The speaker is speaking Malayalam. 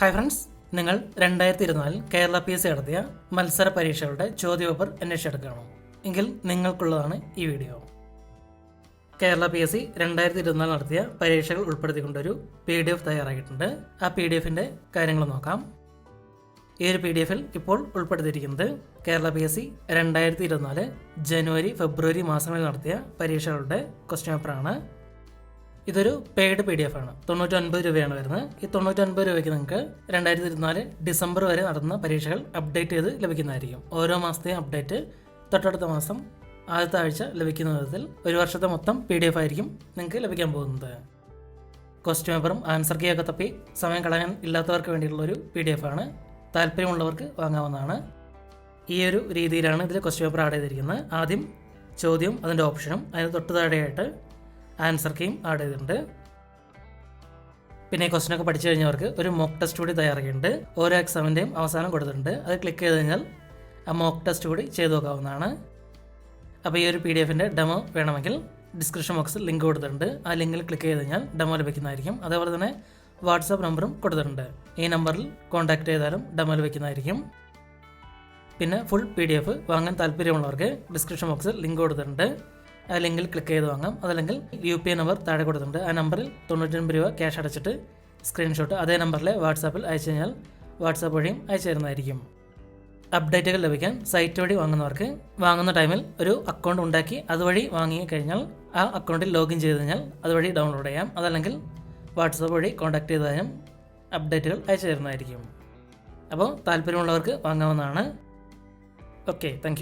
ഹായ് ഫ്രണ്ട്സ് നിങ്ങൾ രണ്ടായിരത്തി ഇരുപത്തിനാലിൽ കേരള പി എസ് സി നടത്തിയ മത്സര പരീക്ഷകളുടെ ചോദ്യപേപ്പർ അന്വേഷിച്ചെടുക്കുകയാണോ. എങ്കിൽ നിങ്ങൾക്കുള്ളതാണ് ഈ video. Kerala P S C രണ്ടായിരത്തി ഇരുപത്തിനാല് നടത്തിയ പരീക്ഷകൾ ഉൾപ്പെടുത്തിക്കൊണ്ടൊരു പി ഡി എഫ് തയ്യാറാക്കിയിട്ടുണ്ട്. ആ പി ഡി എഫിന്റെ കാര്യങ്ങൾ നോക്കാം. ഈ ഒരു പി ഡി എഫിൽ ഇപ്പോൾ ഉൾപ്പെടുത്തിയിരിക്കുന്നത് കേരള പി എസ് സി രണ്ടായിരത്തി ഇരുപത്തിനാല് ജനുവരി ഫെബ്രുവരി മാസങ്ങളിൽ നടത്തിയ പരീക്ഷകളുടെ ക്വസ്റ്റ്യൻ പേപ്പറാണ് ഇതൊരു പെയ്ഡ് പി ഡി എഫ് ആണ്. തൊണ്ണൂറ്റൊൻപത് രൂപയാണ് വരുന്നത്. ഈ തൊണ്ണൂറ്റൊൻപത് രൂപയ്ക്ക് നിങ്ങൾക്ക് രണ്ടായിരത്തി ഇരുപത്തിനാല് ഡിസംബർ വരെ നടന്ന പരീക്ഷകൾ അപ്ഡേറ്റ് ചെയ്ത് ലഭിക്കുന്നതായിരിക്കും. ഓരോ മാസത്തെയും അപ്ഡേറ്റ് തൊട്ടടുത്ത മാസം ആദ്യത്തെ ആഴ്ച ലഭിക്കുന്ന വിധത്തിൽ ഒരു വർഷത്തെ മൊത്തം പി ഡി എഫ് ആയിരിക്കും നിങ്ങൾക്ക് ലഭിക്കാൻ പോകുന്നത്. ക്വസ്റ്റ്യൻ പേപ്പറും ആൻസർ കീയൊക്കെ തപ്പി സമയം കളയാൻ ഇല്ലാത്തവർക്ക് വേണ്ടിയിട്ടുള്ള ഒരു പി ഡി എഫ് ആണ്. താല്പര്യമുള്ളവർക്ക് വാങ്ങാവുന്നതാണ്. ഈ ഒരു രീതിയിലാണ് ഇതിൽ ക്വസ്റ്റ്യൻ പേപ്പർ ആഡ് ചെയ്തിരിക്കുന്നത്. ആദ്യം ചോദ്യം അതിന്റെ ഓപ്ഷനും അതിന് തൊട്ട് താഴെയായിട്ട് ആൻസർ കീം ആഡ് ചെയ്തിട്ടുണ്ട്. പിന്നെ ഈ ക്വസ്റ്റ്യൻ ഒക്കെ പഠിച്ചു കഴിഞ്ഞവർക്ക് ഒരു മോക്ക് ടെസ്റ്റ് കൂടി തയ്യാറാക്കിയിട്ടുണ്ട്. ഓരോ എക്സാമിന്റെയും അവസാനം കൊടുത്തിട്ടുണ്ട്. അത് ക്ലിക്ക് ചെയ്ത് കഴിഞ്ഞാൽ ആ മോക്ക് ടെസ്റ്റ് കൂടി ചെയ്തു നോക്കാവുന്നതാണ്. അപ്പോൾ ഈ ഒരു പി ഡി എഫിന്റെ ഡെമോ വേണമെങ്കിൽ ഡിസ്ക്രിപ്ഷൻ ബോക്സിൽ ലിങ്ക് കൊടുത്തിട്ടുണ്ട്. ആ ലിങ്കിൽ ക്ലിക്ക് ചെയ്ത് കഴിഞ്ഞാൽ ഡെമോ ലഭിക്കുന്നതായിരിക്കും. അതേപോലെ തന്നെ വാട്സാപ്പ് നമ്പറും കൊടുത്തിട്ടുണ്ട്. ഈ നമ്പറിൽ കോൺടാക്ട് ചെയ്താലും ഡെമോ ലഭിക്കുന്നതായിരിക്കും. പിന്നെ ഫുൾ പി ഡി എഫ് വാങ്ങാൻ താല്പര്യമുള്ളവർക്ക് ഡിസ്ക്രിപ്ഷൻ ബോക്സിൽ ലിങ്ക് കൊടുത്തിട്ടുണ്ട്. ആ ലിങ്കിൽ ക്ലിക്ക് ചെയ്ത് വാങ്ങാം. അതല്ലെങ്കിൽ യു പി ഐ നമ്പർ താഴെ കൊടുത്തിട്ടുണ്ട്. ആ നമ്പറിൽ തൊണ്ണൂറ്റൊൻപത് രൂപ ക്യാഷ് അടച്ചിട്ട് സ്ക്രീൻഷോട്ട് അതേ നമ്പറിൽ വാട്സാപ്പിൽ അയച്ചു കഴിഞ്ഞാൽ വാട്സാപ്പ് വഴിയും അയച്ചു തരുന്നതായിരിക്കും. അപ്ഡേറ്റുകൾ ലഭിക്കാൻ സൈറ്റ് വഴി വാങ്ങുന്നവർക്ക് വാങ്ങുന്ന ടൈമിൽ ഒരു അക്കൗണ്ട് ഉണ്ടാക്കി അതുവഴി വാങ്ങി കഴിഞ്ഞാൽ ആ അക്കൗണ്ടിൽ ലോഗിൻ ചെയ്ത് കഴിഞ്ഞാൽ അതുവഴി ഡൗൺലോഡ് ചെയ്യാം. അതല്ലെങ്കിൽ വാട്സാപ്പ് വഴി കോൺടാക്ട് ചെയ്താലും അപ്ഡേറ്റുകൾ അയച്ചു തരുന്നതായിരിക്കും. അപ്പോൾ താല്പര്യമുള്ളവർക്ക് വാങ്ങാവുന്നതാണ്. Okay thank